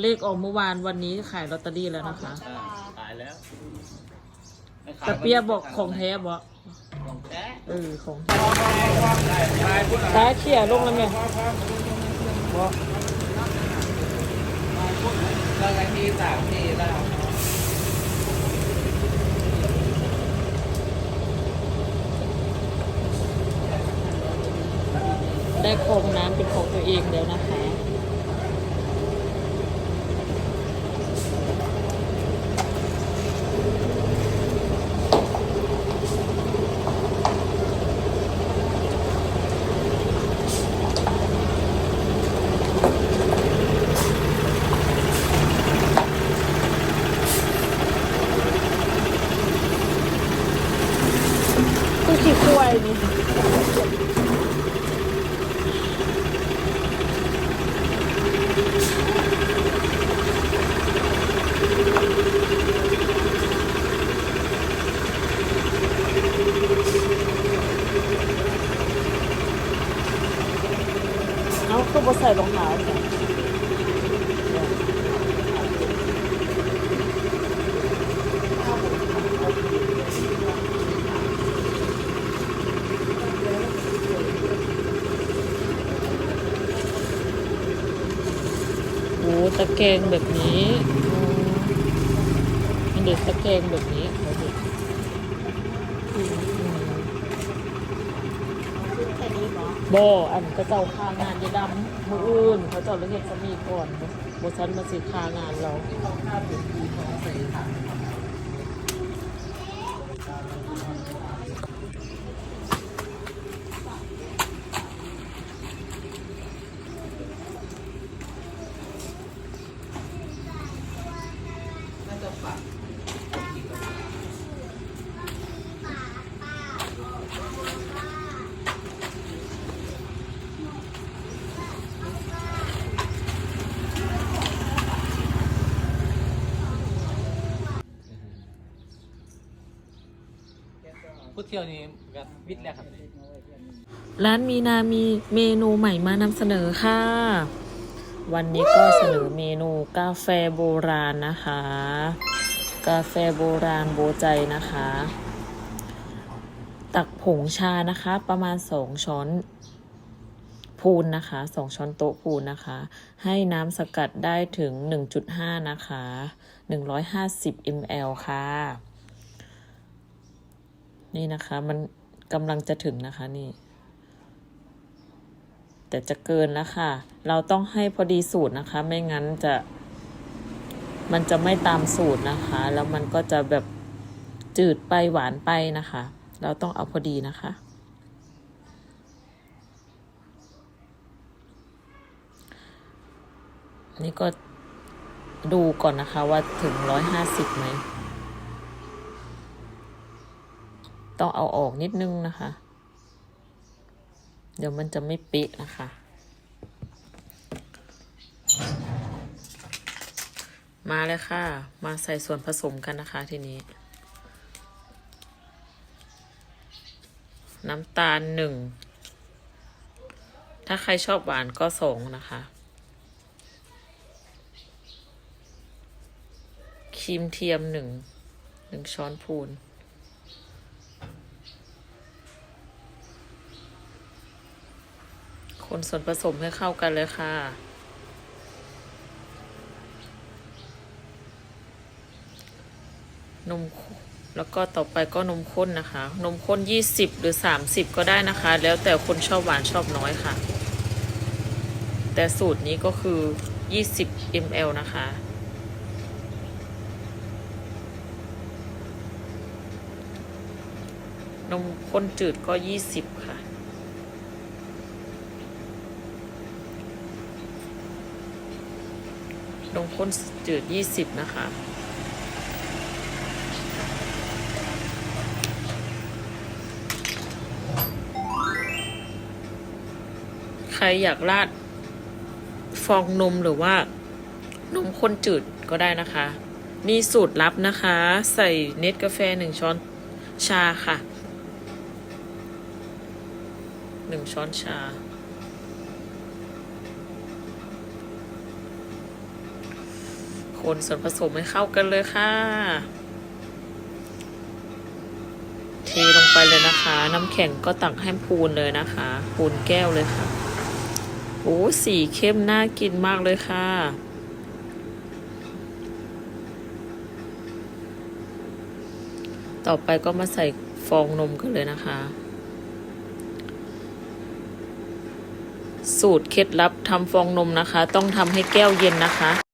เลขออกเมื่อวานวันนี้ขายลอตเตอรี่แล้วนะคะ อ่าขายแล้วไม่ขายแต่เปียบอกของแท้บอกของแท้เออของแท้ตาเขี่ยลงแล้วไหมบอกเราไงทีสามทีแล้วได้โครงน้ำเป็นของตัวเองแล้วนะคะ คือขี้ควายนี่เอาคือบ่ใส่รองเท้าจ้ะโอ้ ตะแกรงแบบนี้อันเด็ดตะแกรงแบบนี้เอาดิอืมอืมบ่อันก็เจ้าค่างานยาดำมืออื่น เขาเจ้าเรื่องเฮ็ดสมีก่อนบ่ฉันมาสิค่างานเราค่าเป็น่า พูดเที่ยวนี้กับวิทย์แล้วครับ ร้านมีนามีเมนูใหม่มานำเสนอค่ะ วันนี้ก็เสนอเมนูกาแฟโบราณนะคะ กาแฟโบราณโบใจนะคะ ตักผงชานะคะประมาณสองช้อนพูนนะคะสองช้อนโต๊ะพูนนะคะ ให้น้ำสกัดได้ถึง 1.5 นะคะ 150 ml ค่ะ นี่นะคะ มันกำลังจะถึงนะคะนี่ แต่จะเกินแล้วค่ะ เราต้องให้พอดีสูตรนะคะ ไม่งั้นจะ มันจะไม่ตามสูตรนะคะ แล้วมันก็จะแบบจืดไปหวานไปนะคะ เราต้องเอาพอดีนะคะ นี่ก็ดูก่อนนะคะว่าถึงร้อยห้าสิบไหม ต้องเอาออกนิดนึงนะคะ เดี๋ยวมันจะไม่ป๊ะนะคะ มาเลยค่ะ มาใส่ส่วนผสมกันนะคะทีนี้ น้ำตาลหนึ่ง ถ้าใครชอบหวานก็สองนะคะครีมเทียมหนึ่งหนึ่งช้อนพูน คนส่วนผสมให้เข้ากันเลยค่ะ นมแล้วก็ต่อไปก็นมข้นนะคะ นมข้น 20 หรือ 30 ก็ได้นะคะ แล้วแต่คนชอบหวานชอบน้อยค่ะ แต่สูตรนี้ก็คือ 20 ml นะคะนมข้นจืดก็ 20 ค่ะ นมข้นจืด 20 นะคะ ใครอยากราดฟองนมหรือว่านมข้นจืดก็ได้นะคะนี่สูตรลับนะคะ ใส่เน็ตกาแฟหนึ่งช้อนชาค่ะหนึ่งช้อนชา คนส่วนผสมให้เข้ากันเลยค่ะ เทลงไปเลยนะคะ น้ำแข็งก็ตักให้พูนเลยนะคะ พูนแก้วเลยค่ะ โอ้สีเข้มน่ากินมากเลยค่ะต่อไปก็มาใส่ฟองนมกันเลยนะคะ สูตรเคล็ดลับทำฟองนมนะคะ ต้องทำให้แก้วเย็นนะคะ